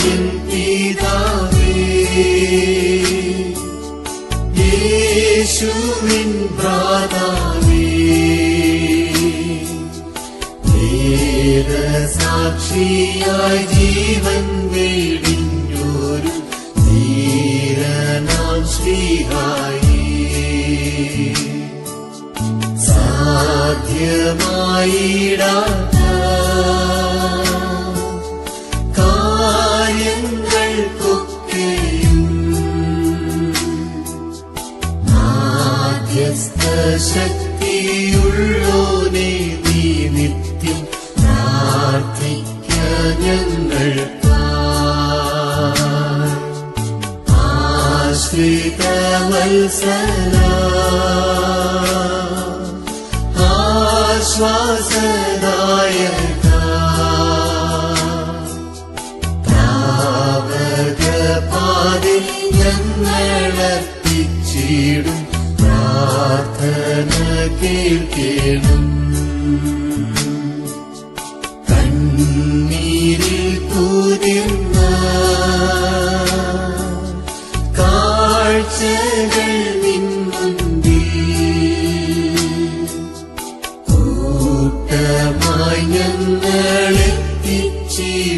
യൂദായൻ പിതാവേ യേശുവിൻ ഭ്രാതാവേ സാക്ഷിയായി ജീവൻ വേടിഞ്ഞൊരു ധീരനാം ശ്രീഹായി സാധ്യമായിടാത്ത മാധ്യസ്ഥ ശക്തിയുള്ളോനെ നീ നിത്യം പ്രാർത്ഥിക്ക ഞങ്ങൾക്കായി ആശ്രിത വത്സല കേൾക്കണം. കണ്ണീരിൽ കുതിർന്ന കാഴ്ചകൾ നിൻമുൻപിൽ. കൂട്ടമായി ഞങ്ങളെത്തിച്ചിടുന്നു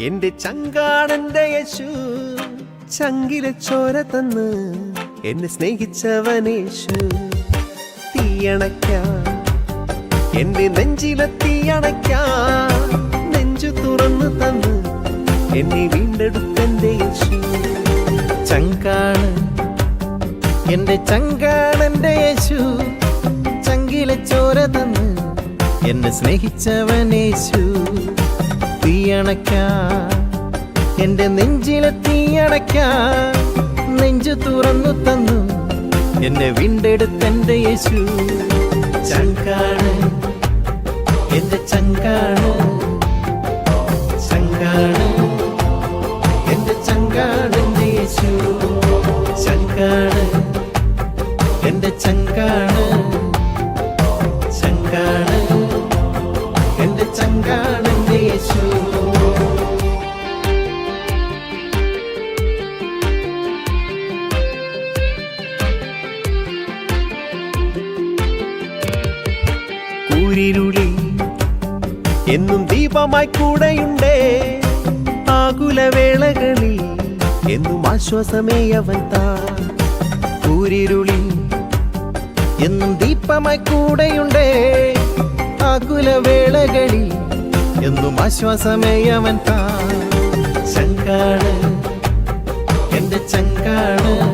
എന്റെ ചങ്കാണന്റെ യേശു ചങ്കിലെ ചോര തന്ന് എന്നെ സ്നേഹിച്ചവനേശു തീയണക്ക എന്റെ നെഞ്ചിലെ തീയണക്ക നെഞ്ചു തുറന്നു തന്ന് എന്നെ വീണ്ടെടുത്തെന്റെ യേശു. ചങ്കാണ് എന്റെ ചങ്കാണന്റെ യേശു ചങ്കിലെ ചോര തന്ന് എന്നെ സ്നേഹിച്ചവനേശു തീയണക്കാ എന്റെ നെഞ്ചിലെ തീയണക്കാ നെഞ്ചു തുറന്നു തന്നു. എന്നെ വീണ്ടെടുത്തെന്റെ യേശു. ചങ്കാണ് എന്റെ ചങ്കാണ്. ചങ്കാണ് എന്റെ ചങ്കാണ് എന്റെ യേശു. ചങ്കാണ് എന്റെ ചങ്കാണ്. ദീപമായി കൂടെയുണ്ടേ. ആകുലവേളകളിൽ എന്നും ആശ്വാസമേ അവൻ താ. കൂരിരുളി എന്നും ദീപമായി കൂടെയുണ്ടേ. ആകുലവേളകളിൽ എന്നും ആശ്വാസമേ അവൻ താ. ചങ്കാണ് എന്റെ ചങ്കാണ്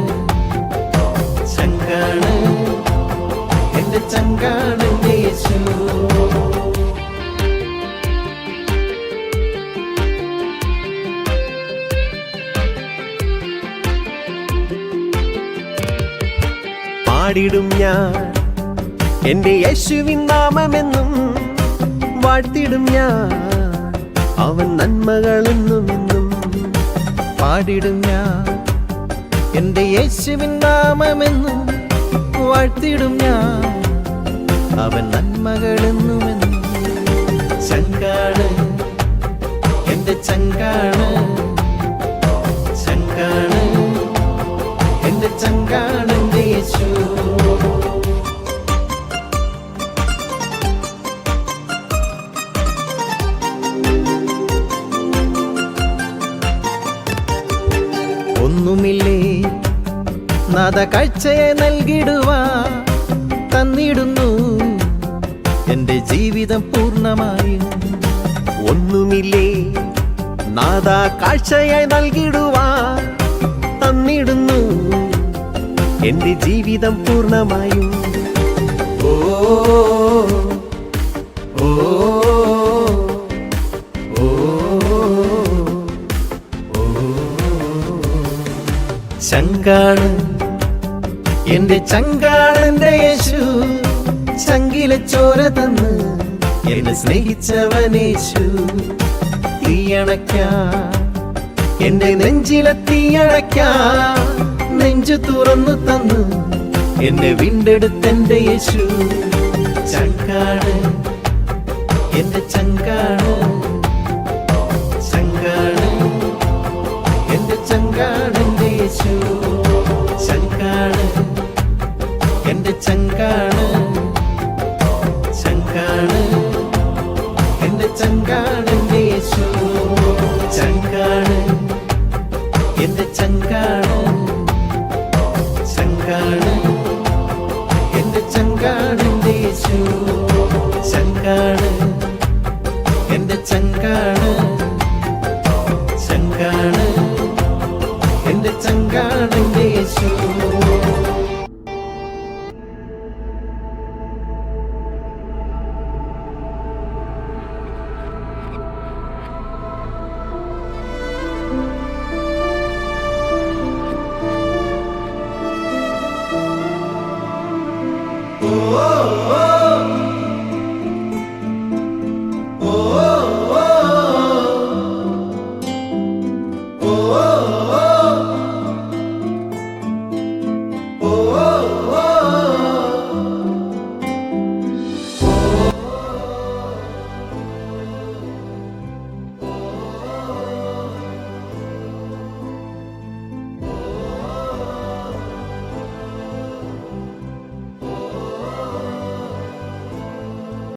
പാടിടും ഞാൻ. എന്റെ യേശുവിൻ നാമമെന്നും വാഴ്ത്തിടും ഞാൻ. അവൻ നന്മകളെന്നും എന്നും പാടിടും ഞാൻ. എന്റെ യേശുവിൻ നാമമെന്നും വാഴ്ത്തിടും ഞാൻ. അവൻ നന്മകളെന്നുമെന്നും ചങ്കാണ്. എന്റെ ചങ്കാണ്. ചങ്കാണ്. എന്റെ ചങ്കാണ്. ഒന്നുമില്ലേ? നാദ കാഴ്ചയെ നൽകിടുവാ തന്നിടുന്നു. എന്റെ ജീവിതം പൂർണമായും. ഒന്നുമില്ലേ? നാദാ കാഴ്ചയായി നൽകിടുവാ എന്റെ ജീവിതം പൂർണമായും ഓ ഓ ചങ്കാണ് എന്റെ ചങ്കാണന്റെ യേശു. ചങ്കിലെ ചോര തന്ന് എന്നെ സ്നേഹിച്ചവനേശു തീയണയ്ക്ക എന്റെ നെഞ്ചിലെ തീയണയ്ക്ക. നെഞ്ചു തുറന്നു തന്നു. എന്നെ വീണ്ടെടുത്തെന്റെ യേശു. ചങ്കാട്. എന്റെ ചങ്കാട്. ചങ്കാണ് എന്റെ ചങ്കാണ് യേശു. ചങ്കാണ് എന്റെ ചങ്കാണ് ചങ്കാണ് എന്റെ ചങ്കാണ് ചങ്കാണ് എന്റെ ചങ്കാണ് ചങ്കാണ്